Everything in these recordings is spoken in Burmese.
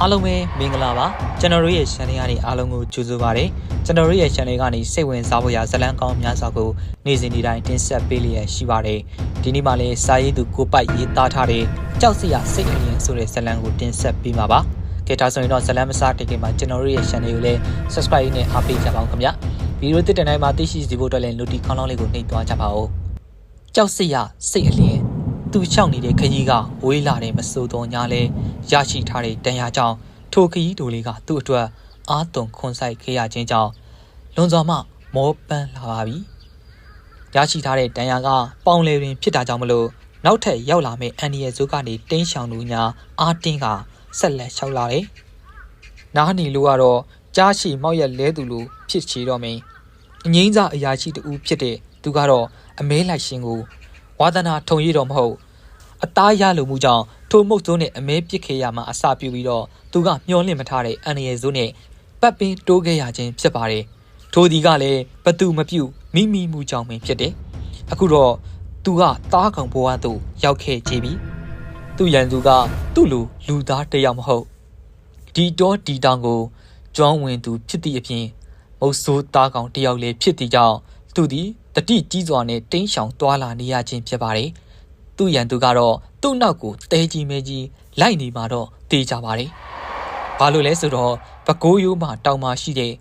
အားလုံးပဲမင်္ဂလာပါကျွန်တော်တို့ရဲ့ channel ကနေအားလုံးကိုကြိုဆိုပါရစေကျွန်တော်တို့ရဲ့ channel ကနေစိတ်ဝင်စားဖို့ရာဇလံကောင်းများစွာကိုနေ့စဉ်နေ့တိုင်းတင်ဆက်ပေးလျက်ရှိပါတယ်ဒီနေ့မှလည်းစာရေးသူကိုပိုက်ရေးသားထားတဲ့ကြောက်စရာစိတ်အလင်းဆိုတဲ့ဇလံကိုတင်ဆက်ပေးမှာပါကဲဒါဆိုရင်တော့ဇလံမစားတိတ်ကိမှာကျွန်တော်တို့ရဲ့ channel ကိုလည်း subscribe နဲ့အားပေးကြပါအောင်ခင်ဗျဗီဒီယိုတစ်တဲ့တိုင်းမှာသိရှိစီဖို့အတွက်လည်း notification ခေါင်းလောင်းလေးကိုနှိပ်သွားကြပါဦးကြောက်စရာစိတ်အလင်း သူချောက်နေတဲ့ခကြီးကဝေးလာတဲ့မဆိုးတော့ညာလဲရရှိထားတဲ့တန်ရာကြောင့်ထိုခကြီးတို့လေးကသူ့အတွက်အာသွန်ခွန်ဆိုင်ခဲ့ရခြင်းကြောင့်လွန်စွာမှမောပန်းလာပါပြီရရှိထားတဲ့တန်ရာကပေါင်လေတွင်ဖြစ်တာကြောင့်မလို့နောက်ထပ်ရောက်လာမယ့်အန်ဒီရဲ့ဇုကနေတင်းရှောင်လူညာအာတင်းကဆက်လက်လျှောက်လာတယ်နားနေလို့ကတော့ကြားရှိမောက်ရက်လဲသူလိုဖြစ်ချေတော့မင်းအငိမ့်စားအရာရှိတူဖြစ်တဲ့သူကတော့အမဲလိုက်ရှင်ကိုဝါသနာထုံရည်တော့မဟုတ် အသားရလိုမှုကြောင့်ထိုမုတ်စိုးနဲ့အမဲပစ်ခဲ့ရမှအစာပြူပြီးတော့သူကမျောလင့်မထားတဲ့အန်ရယ်စိုးနဲ့ပတ်ပင်းတိုးခဲ့ရခြင်းဖြစ်ပါတယ်ထိုဒီကလည်းဘသူမပြုတ်မိမိမှုကြောင့်ပင်ဖြစ်တယ်အခုတော့သူကတားကောင်ဘဝသို့ရောက်ခဲ့ကြပြီသူရန်သူကသူ့လိုလူသားတစ်ယောက်မဟုတ်ဒီတော့ဒီတောင်ကိုကျွမ်းဝင်သူဖြစ်သည့်အပြင်မုတ်ဆိုးတားကောင်တစ်ယောက်လည်းဖြစ်သည့်ကြောင့်သူသည်တတိကြီးစွာနဲ့တင်းရှောင်တွာလာနေရခြင်းဖြစ်ပါတယ်။ သူ့ရန်သူကတော့သူ့နောက်ကိုတဲကြီးမဲကြီးလိုက်နေမှာတော့တေးကြပါတယ်။ဘာလို့လဲဆိုတော့ပကိုးရိုးမှာတောင်မှာရှိတဲ့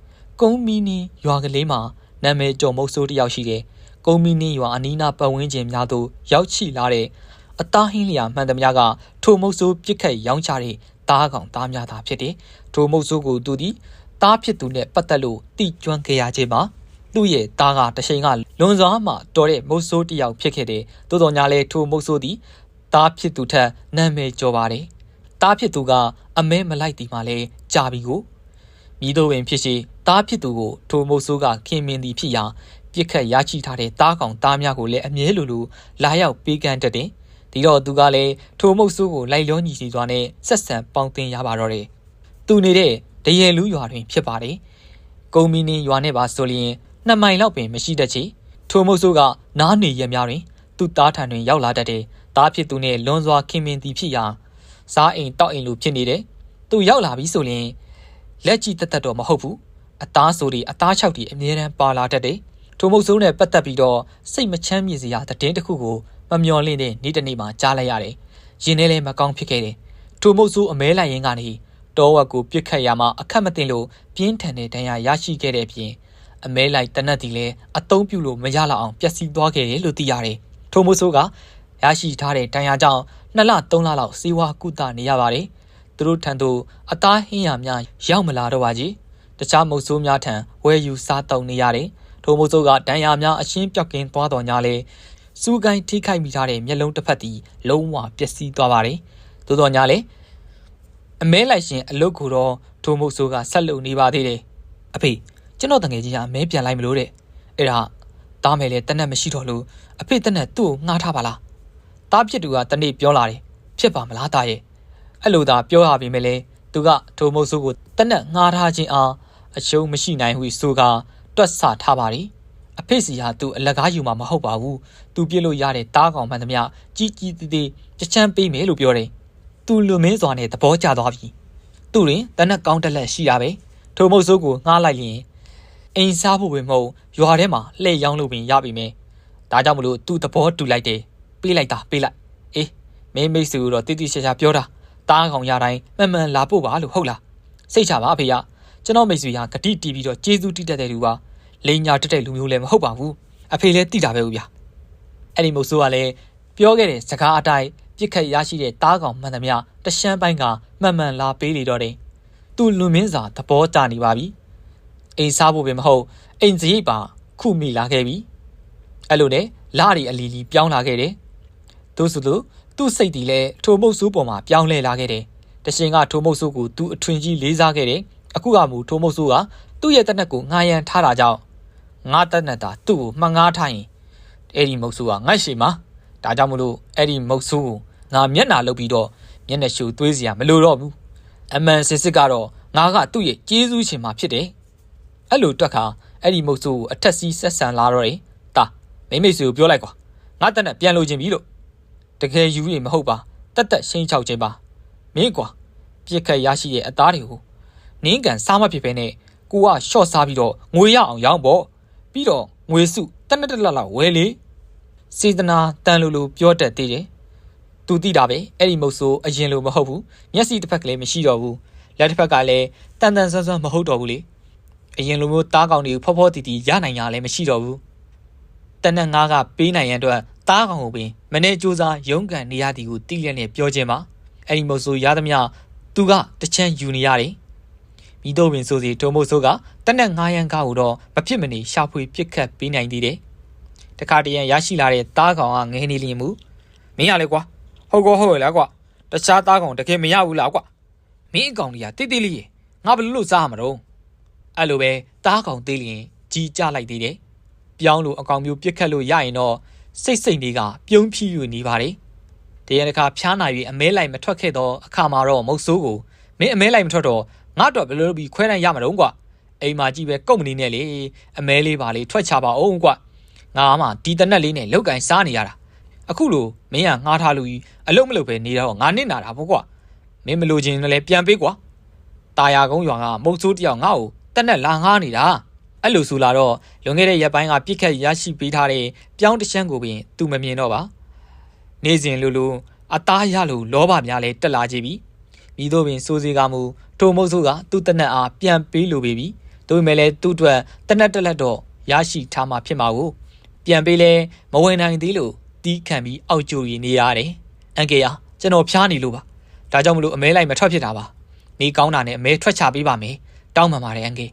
ကုန်းမီနီရွာကလေးမှာနာမည်ကျော်မုတ်ဆိုးတစ်ယောက်ရှိတယ်။ကုန်းမီနီရွာအနီးနားပတ်ဝန်းကျင်များသို့ရောက်ရှိလာတဲ့အသားဟင်းလျာမှန်သမျှကထိုမုတ်ဆိုးပြစ်ခတ်ရောင်းချတဲ့တားကောင်သားများသာဖြစ်တယ်။ထိုမုတ်ဆိုးကိုသူသည်တားဖြစ်သူနဲ့ပတ်သက်လို့တိကျွမ်းခဲ့ရခြင်းမှာ သူ့ရဲ့သားကတချိန်ကလွန်စွာမှတော်တဲ့မုတ်ဆိုးတစ်ယောက်ဖြစ်ခဲ့တယ်။သို့တော်ညာလဲထိုမုတ်ဆိုးသည်သားဖြစ်သူထက်နာမည်ကျော်ပါတယ်။သားဖြစ်သူကအမဲမလိုက်တီမှလဲကြာပြီကိုမိတို့ပင်ဖြစ်ရှိသားဖြစ်သူကိုထိုမုတ်ဆိုးကခင်မင်းသည်ဖြစ်ရာပြစ်ခတ်ရရှိထားတဲ့သားကောင်သားများကိုလည်းအမြဲလိုလိုလာရောက်ပေးကမ်းတတ်တယ်။ဒီတော့သူကလည်းထိုမုတ်ဆိုးကိုလိုက်လျောညီစီစွာနဲ့ဆက်ဆံပေါင်းတင်ရပါတော့တယ်။သူနေတဲ့တရေလူရွာတွင်ဖြစ်ပါတယ်။ကုံမီနင်းရွာနဲ့ပါဆိုလျင် နှစ်မိုင်လောက်ပင်မရှိတတ်ချေထိုမုတ်ဆိုးကနားနေရများတွင်သူ့သားထံတွင်ရောက်လာတတ်တယ်သားဖြစ်သူနဲ့လွန်စွာခင်မင်သည်ဖြစ်ရာစားအိမ်တောက်အိမ်လိုဖြစ်နေတယ်သူရောက်လာပြီဆိုရင်လက်ကြည့်တက်တက်တော့မဟုတ်ဘူးအသားဆိုတွေအသားချောက်တွေအမြဲတမ်းပါလာတတ်တယ်ထိုမုတ်ဆိုးနဲ့ပတ်သက်ပြီးတော့စိတ်မချမ်းမြေစရာသတင်းတစ်ခုကိုမမျော်လင့်တဲ့နေ့တစ်နေ့မှာကြားလိုက်ရတယ်ရင်ထဲလည်းမကောင်းဖြစ်ခဲ့တယ်ထိုမုတ်ဆိုးအမဲလိုက်ရင်းကနေတောဝက်ကိုပြစ်ခတ်ရမှာအခက်မတင်လို့ပြင်းထန်တဲ့ဒဏ်ရာရရှိခဲ့တဲ့အပြင် အမဲလိုက်တနက်တီလည်းအတုံးပြုလို့မရလောက်အောင်ပျက်စီးသွားခဲ့တယ်လို့သိရတယ်။ထိုမိုးဆိုးကရရှိထားတဲ့တန်ရာကြောင့်နှစ်လသုံးလလောက်စေဝါကုသနေရပါတယ်။သူတို့ထံသို့အသားဟင်းရများရောက်မလာတော့ပါကြီး။တခြားမုတ်ဆိုးများထံဝယ်ယူစားတောင်းနေရတယ်။ထိုမိုးဆိုးကတန်ရာများအရှင်းပြောက်ကင်းသွားတော်ညာလေစူးကိုင်းထိခိုက်မိထားတဲ့မျက်လုံးတစ်ဖက်သည်လုံးဝပျက်စီးသွားပါတယ်။သို့တော်ညာလေအမဲလိုက်ရှင်အလုတ်ကိုတော့ထိုမိုးဆိုးကဆက်လုပ်နေပါသေးတယ်။အဖေ ကျွန်တော်တငယ်ချင်းကမဲပြန်လိုက်မလို့တဲ့အဲ့ဒါတားမယ်လေတနက်မရှိတော့လို့အဖေတနက်သူ့ကိုငှားထားပါလားတားဖြစ်သူကတနေ့ပြောလာတယ်ဖြစ်ပါမလားတားရဲ့အဲ့လိုသာပြောရပြီမဲ့လေသူကထိုမုတ်ဆိုးကိုတနက်ငှားထားခြင်းအားအရှုံးမရှိနိုင်ဟုဆိုကတွက်ဆထားပါသည်အဖေစီဟာသူအလကားယူမှာမဟုတ်ပါဘူးသူပြစ်လို့ရတဲ့တားကောင်မှန်သမျှကြီးကြီးသေးသေးချချမ်းပေးမယ်လို့ပြောတယ်သူလူမင်းစွာနဲ့သဘောကျသွားပြီသူတွင်တနက်ကောင်းတက်လက်ရှိရပဲထိုမုတ်ဆိုးကိုငှားလိုက်ရင် အိမ်စားဖို့ပဲမဟုတ်ရွာထဲမှာလှည့်ရောင်းလို့ပင်ရပြီမယ်ဒါကြောင့်မလို့သူ့သဘောတူလိုက်တယ်ပေးလိုက်တာပေးလိုက်အေးမင်းမိတ်ဆွေတော့တိတိကျကျပြောတာတားကောင်ရတိုင်းမှန်မှန်လာဖို့ပါလို့ဟုတ်လားစိတ်ချပါအဖေရကျွန်တော်မိတ်ဆွေဟာဂတိတီးပြီးတော့ကျေးဇူးတိတတ်တဲ့လူပါလိန်ညာတက်တဲ့လူမျိုးလည်းမဟုတ်ပါဘူးအဖေလည်းတိတာပဲဦးဗျာအဲ့ဒီမို့ဆိုကလည်းပြောခဲ့တဲ့စကားအတိုင်းပြစ်ခတ်ရရှိတဲ့တားကောင်မှန်သမျှတရှမ်းပိုင်းကမှန်မှန်လာပေးလေတော့တယ်သူလွန်မင်းစာသဘောကျနေပါပြီ အိမ်စားဖို့ပဲမဟုတ်အိမ်စရိတ်ပါခုမိလာခဲ့ပြီအဲ့လိုနဲ့လာရီအလီလီပြောင်းလာခဲ့တယ်သူဆိုသူသူ့စိတ်တီလဲထိုမုတ်ဆိုးပေါ်မှာပြောင်းလဲလာခဲ့တယ်တရှင်ကထိုမုတ်ဆိုးကိုသူအထွင်ကြီးလေးစားခဲ့တယ်အခုကမူထိုမုတ်ဆိုးကသူ့ရဲ့တက်နက်ကိုငားရန်ထားတာကြောင့်ငါတက်နက်တာသူ့ကိုမှငားထားရင်အဲ့ဒီမုတ်ဆိုးကငတ်ရှိမှာဒါကြောင့်မလို့အဲ့ဒီမုတ်ဆိုးကိုငါမျက်နာလုပ်ပြီးတော့မျက်နှာရှူသွေးစရာမလိုတော့ဘူးအမှန်စစ်စစ်ကတော့ငါကသူ့ရဲ့ကျေးဇူးရှင်မှာဖြစ်တယ် အဲ့လိုတွက်ခါအဲ့ဒီမုတ်ဆိုးကိုအထက်စီးဆက်ဆံလာတော့တယ်တာမိမိဆွေကိုပြောလိုက်ကွာငါတက်နဲ့ပြန်လို့ခြင်းပြီလို့တကယ်ယူရင်မဟုတ်ပါတက်တက်ရှင်းချောက်ခြင်းပါမင်းကွာမပြစ်ခတ်ရရှိတဲ့အသားတွေကိုနင်းကန်စားမဖြစ်ပဲနဲ့ကိုကရှော့စားပြီးတော့ငွေရအောင်ရောင်းပေါ့ပြီးတော့ငွေစုတက်နှစ်တက်လက်လောက်ဝယ်လေစေတနာတန်လူလူပြောတတ်သေးတယ်သူသိတာပဲအဲ့ဒီမုတ်ဆိုးအရင်လိုမဟုတ်ဘူးမျက်စိတစ်ဖက်ကလည်းမရှိတော့ဘူးလက်တစ်ဖက်ကလည်းတန်တန်ဆန်းဆန်းမဟုတ်တော့ဘူးလေ အရင်လိုမျိုးတားကောင်တွေကိုဖောဖောတီတီရနိုင်ရလည်းမရှိတော့ဘူးတနက်ငါးကပေးနိုင်ရန်အတွက်တားကောင်ကိုပင်မနေ့စူးစားရုန်းကန်နေရသည်ကိုတိလျက်နဲ့ပြောခြင်းပါအဲ့ဒီမုတ်ဆိုးရသမျှသူကတချမ်းယူနေရတယ်မိတို့ပင်ဆိုစီဒိုမိုဆိုးကတနက်ငါးရန်ကားကိုတော့မဖြစ်မနေရှာဖွေပစ်ခတ်ပေးနိုင်သေးတယ်တခါတရံရရှိလာတဲ့တားကောင်ကငဲနေလျင်မူမင်းရလေကွာဟုတ်ကောဟုတ်ရလားကွာတခြားတားကောင်တကယ်မရဘူးလားကွာမင်းအကောင်ကြီးကတိတိလေးရေငါဘယ်လိုလုပ်စားမှာတော့ အဲ့လိုပဲတားကောင်သေးလျင်ကြီးကြလိုက်သေးတယ်ပြောင်းလို့အကောင်မျိုးပြစ်ခတ်လို့ရရင်တော့စိတ်စိတ်လေးကပြုံးဖြီးယူနေပါတယ်တရံတစ်ခါဖျားနာ၍အမဲလိုက်မထွက်ခဲ့တော့အခါမှာတော့မုတ်ဆိုးကိုမင်းအမဲလိုက်မထွက်တော့ငါတော့ဘယ်လိုလုပ်ပြီးခွဲနိုင်ရမှာတော့ကွာအိမ်မှာကြည့်ပဲကုတ်မနေနဲ့လေအမဲလေးပါလေးထွက်ချပါအောင်ကွာငါမှဒီတနက်လေးနဲ့လောက်ကင်စားနေရတာအခုလိုမင်းကငားထားလို့အလုံးမလုံးပဲနေတော့ငါနစ်နာတာပေါ့ကွာမင်းမလို့ချင်းလည်းပြန်ပေးကွာตาယာကုန်းရွာကမုတ်ဆိုးတယောက်ငါ့ကို တက်နဲ့လာငားနေတာအဲ့လိုဆိုလာတော့လွန်ခဲ့တဲ့ရက်ပိုင်းကပြစ်ခတ်ရရှိပေးထားတဲ့ပြောင်းတချမ်းကိုပင်သူမမြင်တော့ပါနေစဉ်လိုလိုအသားရလို့လောဘများလဲတက်လာကြပြီမိတို့ပင်စိုးစေးကမူထိုမုတ်ဆိုးကသူ့တနက်အားပြန်ပေးလိုပေပြီဒါပေမဲ့လည်းသူ့အတွက်တနက်တက်လက်တော့ရရှိထားမှဖြစ်မှာကိုပြန်ပေးလဲမဝင်နိုင်သေးလို့တီးခံပြီးအောက်ကျူရီနေရတယ်အန်ကေယာကျွန်တော်ဖျားနေလို့ပါဒါကြောင့်မလို့အမဲလိုက်မထွက်ဖြစ်တာပါနေကောင်းတာနဲ့အမဲထွက်ချပေးပါမယ် တောင်းပန်ပါတယ်အန်ကေ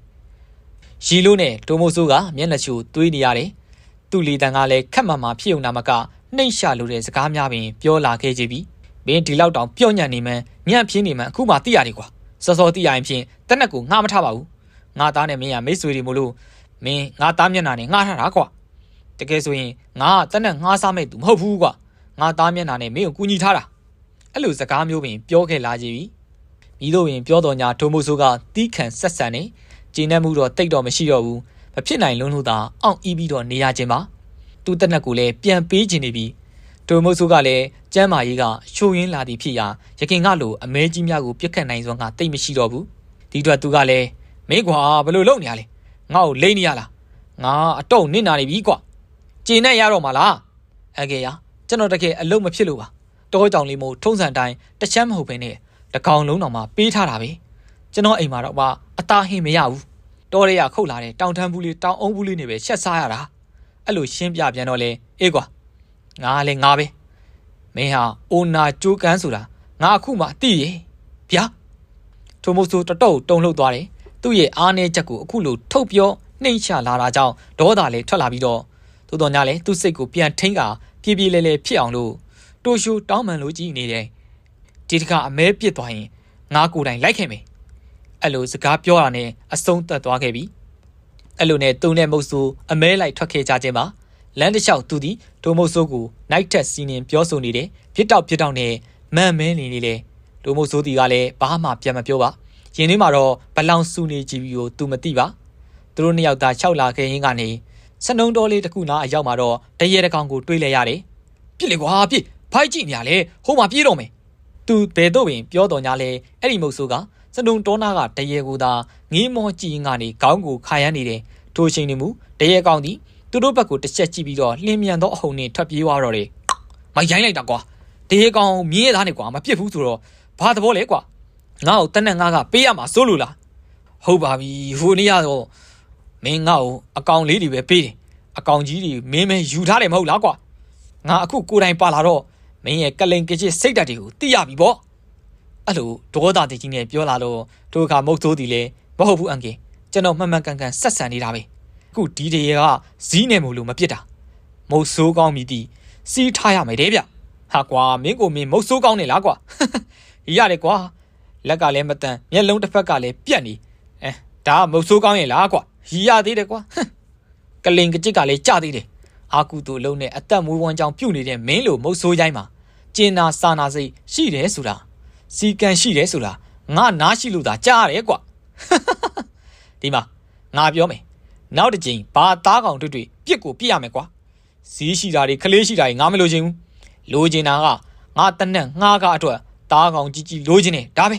ရီလိုနဲ့တိုမိုဆိုးကမျက်နှာချိုသွေးနေရတယ်သူ့လီတန်ကလည်းခက်မှန်မှဖြစ်ုံနာမကနှိမ့်ရှာလိုတဲ့စကားများပင်ပြောလာခဲ့ကြပြီမင်းဒီလောက်တောင်ပြော့ညံ့နေမှန်းညံ့ပြင်းနေမှန်းအခုမှသိရတယ်ကွာစောစောသိရရင်ဖြင့်တက်နက်ကိုငှားမထားပါဘူးငါသားနဲ့မင်းကမိတ်ဆွေတွေမို့လို့မင်းငါသားမျက်နှာနဲ့ငှားထားတာကွာတကယ်ဆိုရင်ငါကတက်နက်ငှားစားမဲ့သူမဟုတ်ဘူးကွာငါသားမျက်နှာနဲ့မင်းကိုကူညီထားတာအဲ့လိုစကားမျိုးပင်ပြောခဲ့လာကြပြီ မိတို့ပင်ပြောတော်ညာဒိုမိုဆိုးကတီးခံဆက်ဆန်နေကျင်းနှက်မှုတော့တိတ်တော့မရှိတော့ဘူးမဖြစ်နိုင်လုံးလို့သာအောင့်အီးပြီးတော့နေရခြင်းပါသူ့တက်နက်ကိုလည်းပြန်ပေးခြင်းနေပြီဒိုမိုဆိုးကလည်းကျမ်းမာရေးကရှိုးရင်းလာသည်ဖြစ်ရာရခင်ကလိုအမဲကြီးများကိုပြက်ခတ်နိုင်စွမ်းကတိတ်မရှိတော့ဘူးဒီအတွက်သူကလည်းမင်းကွာဘယ်လိုလုပ်နေရလဲငါ့ကိုလိမ့်နေရလားငါအတော့နစ်နာနေပြီကွာကျေနဲ့ရတော့မှာလားအကေရကျွန်တော်တကယ်အလုံးမဖြစ်လို့ပါတောကြောင်လေးမို့ထုံးစံတိုင်းတချမ်းမဟုတ်ဘဲနဲ့ တကောင်လုံးတော်မှာပေးထားတာပဲကျွန်တော်အိမ်မှာတော့ပါအသားဟင်းမရဘူးတောရဲရခုတ်လာတဲ့တောင်ထမ်းဘူးလေးတောင်အုံးဘူးလေးနေပဲရှက်စားရတာအဲ့လိုရှင်းပြပြန်တော့လေအေးကွာငါလည်းငါပဲမင်းဟာအိုနာကြိုးကန်းဆိုတာငါအခုမှသိရဗျာထိုမို့ဆိုတတော့တုံလှုပ်သွားတယ်သူ့ရဲ့အားနည်းချက်ကိုအခုလိုထုတ်ပြောနှိမ့်ချလာတာကြောင့်ဒေါသလည်းထွက်လာပြီးတော့သို့တော်ညာလည်းသူ့စိတ်ကိုပြန်ထိန်းကပြေးပြေးလဲလဲဖြစ်အောင်လို့တိုရှူတောင်းပန်လို့ကြည်နေတယ် ဒီတကအမဲပြစ်သွားရင်ငါကိုယ်တိုင်လိုက်ခဲ့မယ်အဲ့လိုစကားပြောတာနဲ့အဆုံးသတ်သွားခဲ့ပြီအဲ့လိုနဲ့သူနဲ့မုတ်ဆိုးအမဲလိုက်ထွက်ခဲ့ကြခြင်းပါလမ်းတစ်လျှောက်သူသည်ဒိုမုတ်ဆိုးကိုနိုင်ထက်စီနင်ပြောဆိုနေတယ်ပြစ်တောက်ပြစ်တောက်နဲ့မန်မဲနေနေလေဒိုမုတ်ဆိုးတီကလည်းဘာမှပြန်မပြောပါရင်ထဲမှာတော့ဘလောင်ဆူနေကြည့်ပြီးကိုသူမသိပါသူတို့နှစ်ယောက်သားလျှောက်လာခဲ့ရင်းကနေစနှုံတော်လေးတစ်ခုနားအရောက်မှာတော့တရေတကောင်ကိုတွေးလဲရတယ်ပြစ်လေကွာပြစ်ဖိုက်ကြည့်နေရလေဟိုမှာပြေးတော့မယ် သူဘယ်တော့ပင်ပြောတော်ညာလဲအဲ့ဒီမုတ်ဆိုးကစနှုံတော်နာကတရေကိုသာငေးမောကြည့်ရင်ကနေခေါင်းကိုခါရမ်းနေတယ်ထိုချိန်နေမူတရေကောင်သည်သူတို့ဘက်ကိုတစ်ချက်ကြည့်ပြီးတော့လှင်းမြန်သောအဟုန်နဲ့ထွက်ပြေးသွားတော့တယ်မရိုင်းလိုက်တာကွာတရေကောင်မြင်းရသားနေကွာမပြစ်ဘူးဆိုတော့ဘာသဘောလဲကွာငါ့ကိုတနက်ငါကပေးရမှာစိုးလို့လားဟုတ်ပါပြီဟိုနေ့ကတော့မင်းငါ့ကိုအကောင်လေးတွေပဲပေးတယ်အကောင်ကြီးတွေမင်းမဲယူထားတယ်မဟုတ်လားကွာငါအခုကိုယ်တိုင်ပါလာတော့ မင်းရဲ့ကလိန်ကချစ်စိတ်ဓာတ်တွေကိုသိရပြီပေါ့အဲ့လိုဒေါသတကြီးနဲ့ပြောလာတော့တို့ကမုတ်သိုးတီလေမဟုတ်ဘူးအန်ကင်ကျွန်တော်မှန်မှန်ကန်ကန်ဆက်ဆံနေတာပဲအခုဒီတရေကဇီးနေမို့လို့မပြစ်တာမုတ်ဆိုးကောင်းမြည်တီစီးထားရမယ်တဲ့ဗျဟာကွာမင်းကိုမင်းမုတ်ဆိုးကောင်းနေလားကွာရတယ်ကွာလက်ကလည်းမတန်မျက်လုံးတစ်ဖက်ကလည်းပြက်နေအဲဒါကမုတ်ဆိုးကောင်းရဲ့လားကွာရီရသေးတယ်ကွာကလင်ကကြစ်ကလည်းကြသေးတယ် အာကုတူလုံးနဲ့အသက်မွေးဝမ်းကြောင်းပြုတ်နေတဲ့မင်းလိုမုတ်ဆိုးရိုင်းမှာကျင်နာစာနာစိတ်ရှိတယ်ဆိုတာစီကံရှိတယ်ဆိုတာငါနားရှိလို့သာကြားရတယ်ကွာဒီမှာငါပြောမယ်နောက်တစ်ကြိမ်ဘာသားကောင်တွေ့တွေ့ပြစ်ကိုပြစ်ရမယ်ကွာဇီးရှိတာတွေကလေးရှိတာတွေငါမလိုချင်ဘူးလိုချင်တာကငါတနက်ငါကအတွက်သားကောင်ကြီးကြီးလိုချင်တယ်ဒါပဲ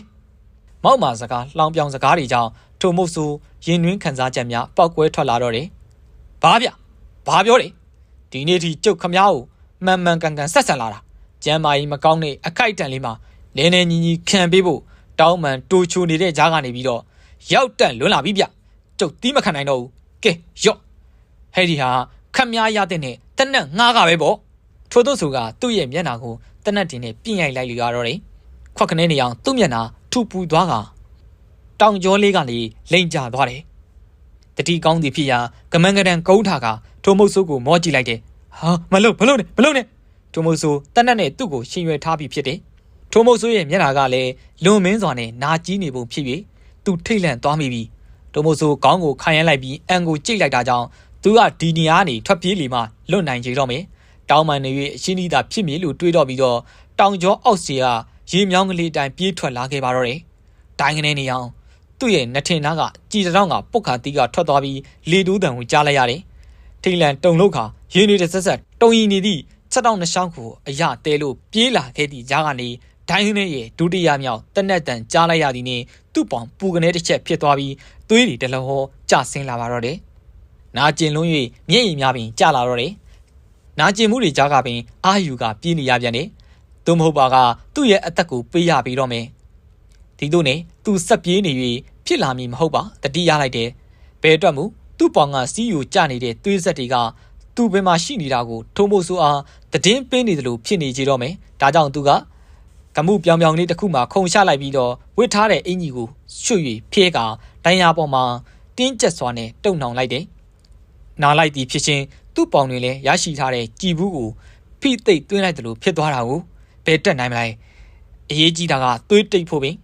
မောက်မာစကားလောင်ပြောင်စကားတွေကြောင့်ထိုမုတ်ဆိုးရင်တွင်းခံစားချက်များပောက်ကွဲထွက်လာတော့တယ်။ဘာဗျဘာပြောတယ် ဒီနေ့ထိကျုပ်ခမားကိုမှန်မှန်ကန်ကန်ဆက်ဆံလာတာကျမ်းမာကြီးမကောင်းတဲ့အခိုက်အတန့်လေးမှာလဲနေညီညီခံပေးဖို့တောင်းမှန်တိုးချိုနေတဲ့ကြားကနေပြီးတော့ရောက်တက်လွန်းလာပြီဗျကျုပ်တီးမခံနိုင်တော့ဘူးကဲရော့ဟဲဒီဟာခမည်းရတဲ့နဲ့တနက်ငားကပဲပေါ့ထို့သောဆိုကသူ့ရဲ့မျက်နှာကိုတနက်တင်နဲ့ပြင်ရိုက်လိုက်လို့ရတော့တယ်ခွက်ကနေနေအောင်သူ့မျက်နှာထူပူသွားကတောင်ကျောလေးကလေလိန်ကျသွားတယ်တတိကောင်းသည်ဖြစ်ရာကမန်ကရန်ကုန်းထာက ထိုမုတ်ဆိုးကိုမောကြည့်လိုက်တယ်ဟာမလို့မလို့နဲ့မလို့နဲ့ထိုမုတ်ဆိုးတနက်နဲ့သူ့ကိုရှင်ရွယ်ထားပြီးဖြစ်တယ်ထိုမုတ်ဆိုးရဲ့မျက်နှာကလည်းလွန်မင်းစွာနဲ့နာကြီးနေပုံဖြစ်၍သူထိတ်လန့်သွားမိပြီထိုမုတ်ဆိုးခေါင်းကိုခိုင်ရလိုက်ပြီးအန်ကိုကြိတ်လိုက်တာကြောင့်သူကဒီနေရာနေထွက်ပြေးလီမှလွတ်နိုင်ကြတော့မယ်တောင်းမှန်နေ၍အရှင်းဤသာဖြစ်မည်လို့တွေးတော့ပြီးတော့တောင်ကျောအောက်စီကရေမြောင်းကလေးတိုင်ပြေးထွက်လာခဲ့ပါတော့တယ်တိုင်းကနေနေအောင်သူ့ရဲ့နှထင်သားကကြည်တောင်ကပုတ်ခါတီးကထွက်သွားပြီးလေတိုးတံကိုကြားလိုက်ရတယ် ထိတ်လန့်တုံလောက်ခါရင်းနေတဲ့ဆက်ဆက်တုံရီနေသည့်ချက်တောင်နှရှောင်းကိုအရတဲလို့ပြေးလာခဲ့သည့်ကြားကနေဒိုင်းနဲ့ရဲ့ဒုတိယမြောက်တနက်တန်ကြားလိုက်ရသည်နှင့်သူ့ပေါင်ပူကနေတစ်ချက်ဖြစ်သွားပြီးသွေးတွေတလုံးဟောကျဆင်းလာပါတော့တယ်။နာကျင်လွန်း၍မျက်ရည်များပင်ကျလာတော့တယ်။နာကျင်မှုတွေကြားကပင်အာယူကပြေးနေရပြန်တယ်။သူမဟုတ်ပါကသူ့ရဲ့အသက်ကိုပေးရပြီးတော့မယ်။ဒီတို့နဲ့သူဆက်ပြေးနေ၍ဖြစ်လာမည်မဟုတ်ပါတတိရလိုက်တယ်။ဘယ်အတွက်မူ သူ့ပေါင်ကစီးယူကျနေတဲ့သွေးဆက်တွေကသူ့ဘယ်မှာရှိနေတာကိုထုံးဖို့ဆိုအားတည်င်းပင်းနေတယ်လို့ဖြစ်နေကြတော့မယ်။ဒါကြောင့်သူကကမှုပြောင်ပြောင်လေးတစ်ခုမှခုံချလိုက်ပြီးတော့ဝစ်ထားတဲ့အင်ကြီးကိုရွှွ၍ဖျဲကဒိုင်ယာပေါ်မှာတင်းကျပ်စွာနဲ့တုံနှောင်လိုက်တယ်။နားလိုက်သည်ဖြစ်ချင်းသူ့ပေါင်တွေလည်းရရှိထားတဲ့ကြည်ဘူးကိုဖိသိပ်သွင်းလိုက်တယ်လို့ဖြစ်သွားတာကိုဘယ်တက်နိုင်မလဲ။အရေးကြီးတာကသွေးတိတ်ဖို့ပင်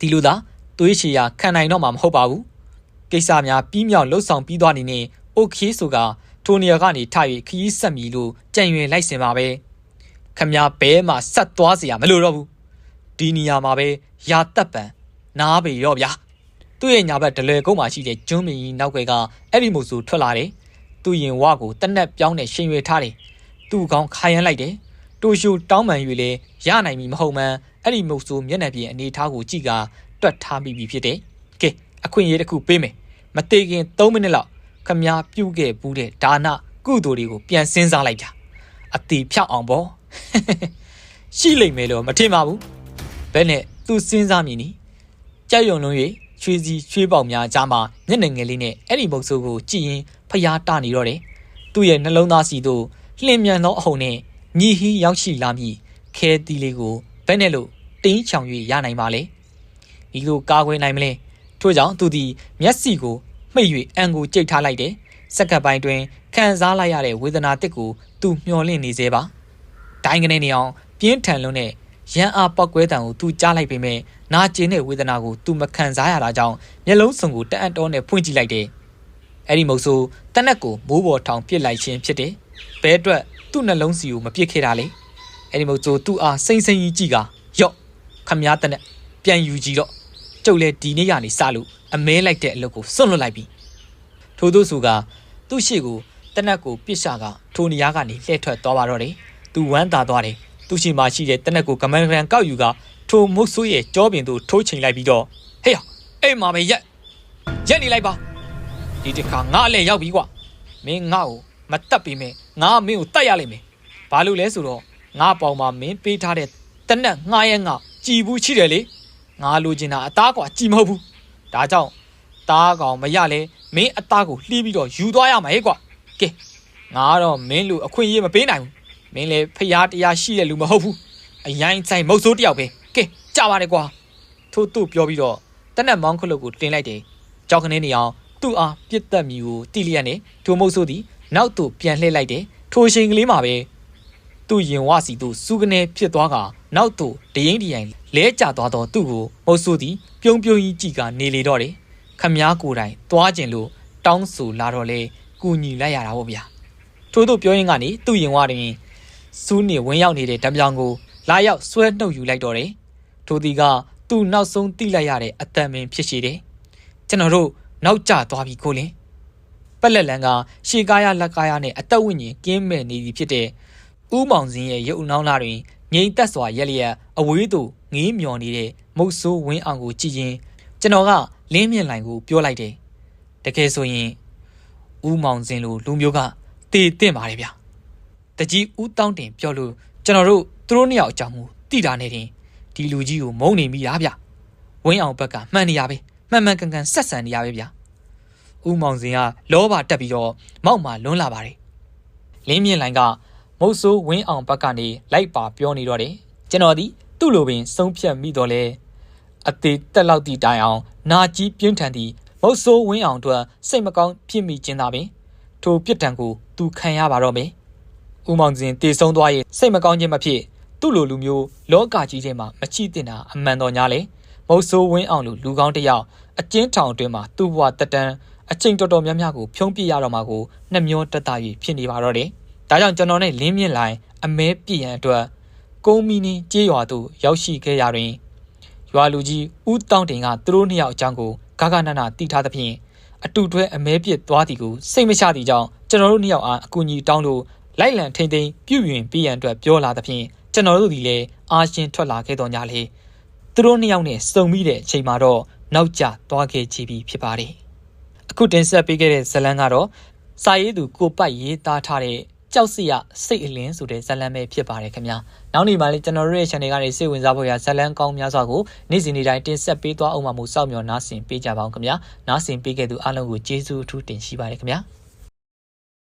ဒီလိုသာသွေးရှည်ရခံနိုင်တော့မှာမဟုတ်ပါဘူး။ ကိစ္စများပြီးမြောက်လှုပ်ဆောင်ပြီးသွားနေနေโอเคဆိုကထိုနေရာကနေထ၍ခရီးဆက်မီလို့ကြံရွယ်လိုက်စင်ပါပဲ။ခမဘဲမှာဆက်သွားเสียမလို့တော့ဘူးဒီနေရာမှာပဲရာတက်ပံနားပေရောဗျာသူ့ရဲ့ညာဘက်ဒလဲကုန်းမှာရှိတဲ့ကျွန်းမင်းကြီးနောက်ွယ်ကအဲ့ဒီမို့ဆိုထွက်လာတယ်သူ့ရင်ဝကိုတနက်ပြောင်းနဲ့ရှင်ရွယ်ထားတယ်သူ့ကောင်းခါရမ်းလိုက်တယ်တိုရှူတောင်းပန်၍လေရနိုင်ပြီမဟုတ်မှန်းအဲ့ဒီမို့ဆိုမျက်နှာပြင်အနေထားကိုကြည့်ကတွက်ထားမိပြီဖြစ်တယ်ကဲ အခွင့်အရေးတစ်ခုပေးမယ်မသေးခင်3မိနစ်လောက်ခမားပြုတ်ခဲ့ဘူးတဲ့ဒါနကုသိုလ်တွေကိုပြန်စဉ်းစားလိုက်တာအတီဖြောက်အောင်ပေါ့ရှိလိမ့်မယ်လို့မထင်ပါဘူးဘဲနဲ့သူစဉ်းစားမြင်နီကြောက်ရွံလုံး၍ရွှေစီရွှေပေါက်များကြားမှာမျက်နှာငယ်လေးနဲ့အဲ့ဒီမုတ်ဆိုးကိုကြည့်ရင်ဖျားတနေတော့တယ်သူ့ရဲ့နှလုံးသားစီသို့လှင်မြန်သောအဟုန်နဲ့ညီဟီရောက်ရှိလာမည်ခဲတီးလေးကိုဘဲနဲ့လို့တင်းချောင်၍ရနိုင်ပါလေဒီလိုကာကွယ်နိုင်မလဲ ထို့ကြောင့်သူသည်မျက်စိကိုမှိတ်၍အန်ကိုကြိတ်ထားလိုက်တယ်စက္ကပ်ပိုင်းတွင်ခံစားလိုက်ရတဲ့ဝေဒနာတစ်ကိုသူမျောလင့်နေသေးပါဒိုင်းကနေနေအောင်ပြင်းထန်လွန်းတဲ့ရန်အားပောက်ကွဲတံကိုသူကြားလိုက်ပေမဲ့နာကျင်တဲ့ဝေဒနာကိုသူမခံစားရတာကြောင့်မျက်လုံးစုံကိုတအံ့တော်နဲ့ဖွင့်ကြည့်လိုက်တယ်။အဲ့ဒီမုတ်ဆိုးတနက်ကိုမိုးပေါ်ထောင်ပစ်လိုက်ခြင်းဖြစ်တယ်။ဘဲအတွက်သူ့နှလုံးစီကိုမပစ်ခဲ့တာလေ။အဲ့ဒီမုတ်ဆိုးသူ့အားစိမ့်စိမ့်ကြီးကြည့်ကရော့ခမည်းတနက်ပြန်ယူကြည့်တော့ ကျုပ်လည်းဒီနေ့ရနေစလို့အမဲလိုက်တဲ့အလုပ်ကိုစွန့်လွတ်လိုက်ပြီ။ထို့သောဆိုကသူ့ရှေ့ကိုတနက်ကိုပစ်ရှာကထိုနေရာကနေလှည့်ထွက်သွားပါတော့တယ်။သူဝမ်းသာသွားတယ်။သူ့ရှိမှရှိတဲ့တနက်ကိုကမန်ကရန်ကောက်ယူကထိုမုတ်ဆိုးရဲ့ကြောပင်သို့ထိုးချိန်လိုက်ပြီးတော့ဟေ့အဲ့မှာပဲရက်ရက်နေလိုက်ပါဒီတစ်ခါငါအလဲရောက်ပြီကွာမင်းငါ့ကိုမတက်ပြီမင်းငါမင်းကိုတတ်ရလိမ့်မယ်ဘာလို့လဲဆိုတော့ငါပေါင်မှာမင်းပေးထားတဲ့တနက်ငါရဲ့ငါကြည်ဘူးရှိတယ်လေ ငါလိုချင်တာအသားကွာကြည်မဟုတ်ဘူးဒါကြောင့်သားကောင်မရလဲမင်းအသားကိုလှီးပြီးတော့ယူသွားရမှာဟဲ့ကွာကဲငါတော့မင်းလူအခွင့်အရေးမပေးနိုင်ဘူးမင်းလည်းဖျားတရားရှိတဲ့လူမဟုတ်ဘူးအရင်ဆိုင်မုတ်ဆိုးတယောက်ပဲကဲကြပါတယ်ကွာထို့သူ့ပြောပြီးတော့တနက်မောင်းခလုတ်ကိုတင်လိုက်တယ်ကြောက်ခနေနေအောင်သူ့အားပြစ်တက်မြူကိုတိလျက်နဲ့ထိုမုတ်ဆိုးသည်နောက်သို့ပြန်လှည့်လိုက်တယ်ထိုချိန်ကလေးမှာပဲသူ့ရင်ဝစီသူစူးကနေဖြစ်သွားကနောက်သို့ဒရင်ဒီယိုင် လဲကျသွားတော့သူ့ကိုမုတ်ဆိုးသည်ပြုံးပြုံးကြီးကြည့်ကနေလေတော့တယ်ခမားကိုယ်တိုင်သွားကျင်လို့တောင်းဆိုလာတော့လေကူညီလိုက်ရတာပေါ့ဗျာထို့သို့ပြောရင်းကနေသူ့ရင်ဝတွင်စူးနေဝင်းရောက်နေတဲ့ဓာပြောင်ကိုလာရောက်ဆွဲနှုတ်ယူလိုက်တော့တယ်။ထိုဒီကသူ့နောက်ဆုံးတိလိုက်ရတဲ့အတန်မင်ဖြစ်ရှိတယ်။ကျွန်တော်တို့နောက်ကျသွားပြီကိုလင်းပက်လက်လန်ကရှေကားရလက်ကားရနဲ့အသက်ဝိညာဉ်ကင်းမဲ့နေပြီဖြစ်တဲ့ဥမောင်စင်းရဲ့ရုပ်နှောင်းလာတွင်ငိမ့်သက်စွာရက်လျက်အဝေးသို့ ငေးမျော်နေတဲ့မုတ်ဆိုးဝင်းအောင်ကိုကြည့်ရင်ကျွန်တော်ကလင်းမြင့်လိုင်ကိုပြောလိုက်တယ်တကယ်ဆိုရင်ဦးမောင်စင်လိုလူမျိုးကတေတင့်ပါတယ်ဗျာတကြီးဦးတောင်းတင်ပြောလို့ကျွန်တော်တို့သူတို့နှစ်ယောက်အကြောင်းကိုသိတာနေတင်ဒီလူကြီးကိုမုန်းနေမိတာဗျဝင်းအောင်ဘက်ကမှန်နေရပဲမှန်မှန်ကန်ကန်ဆက်ဆံနေရပဲဗျာဦးမောင်စင်ကလောဘတက်ပြီးတော့မောက်မှလွန်းလာပါတယ်လင်းမြင့်လိုင်ကမုတ်ဆိုးဝင်းအောင်ဘက်ကနေလိုက်ပါပြောနေတော့တယ်ကျွန်တော်ဒီ သူ့လိုပင်ဆုံးဖြတ်မိတော့လဲအသေးတက်လောက်တီတိုင်အောင် နာကြီးပြင်းထန်သည့်မုတ်ဆိုးဝင်းအောင်တို့စိတ်မကောင်းဖြစ်မိခြင်းသာပင်ထိုပြစ်ဒဏ်ကိုသူခံရပါတော့မယ်ဦးမောင်စင်တည်ဆုံးသွားရဲ့စိတ်မကောင်းခြင်းမဖြစ်သူ့လိုလူမျိုးလောကကြီးထဲမှာမချိတင်တာအမှန်တော်ညာလေမုတ်ဆိုးဝင်းအောင်လိုလူကောင်းတစ်ယောက်အကျဉ်းထောင်အတွင်းမှာသူ့ဘဝတက်တန်းအချိန်တော်တော်များများကိုဖြုံးပြရတော့မှာကိုနှမျောတက်တာ၍ဖြစ်နေပါတော့တယ်။ဒါကြောင့်ကျွန်တော်နဲ့လင်းမြင့်လိုင်းအမဲပြည့်ရန်အတွက် ကုန်းမီနီကြေးရွာသို့ရောက်ရှိခဲ့ရာတွင်ရွာလူကြီးဦးတောင်းတင်ကသူတို့နှစ်ယောက်အကြောင်းကိုဂဂနနတီးထားသဖြင့်အတူတွဲအမဲပြစ်သွားသည်ကိုစိတ်မချသည့်ကြောင့်ကျွန်တော်တို့နှစ်ယောက်အားအကူအညီတောင်းလို့လိုက်လံထိမ့်သိမ်းပြုရင်ပြရန်အတွက်ပြောလာသဖြင့်ကျွန်တော်တို့ဒီလေအာရှင်ထွက်လာခဲ့တော်ညာလေသူတို့နှစ်ယောက်နဲ့စုံမိတဲ့အချိန်မှာတော့နောက်ကျသွားခဲ့ကြပြီဖြစ်ပါတယ်အခုတင်ဆက်ပေးခဲ့တဲ့ဇလန်းကတော့စာရေးသူကိုပိုက်ရေးသားထားတဲ့ ကြောက်စရစိတ်အလင်းဆိုတဲ့ဇလန်းပဲဖြစ်ပါတယ်ခင်ဗျာနောက်နေ့မှလည်းကျွန်တော်တို့ရဲ့ channel ကနေစိတ်ဝင်စားဖို့ရဇလန်းကောင်းများစွာကိုနေ့စဉ်နေ့တိုင်းတင်ဆက်ပေးသွားအောင်မှာမို့စောင့်မျှော်နားဆင်ပေးကြပါအောင်ခင်ဗျာနားဆင်ပေးခဲ့သူအားလုံးကိုကျေးဇူးအထူးတင်ရှိပါတယ်ခင်ဗျာ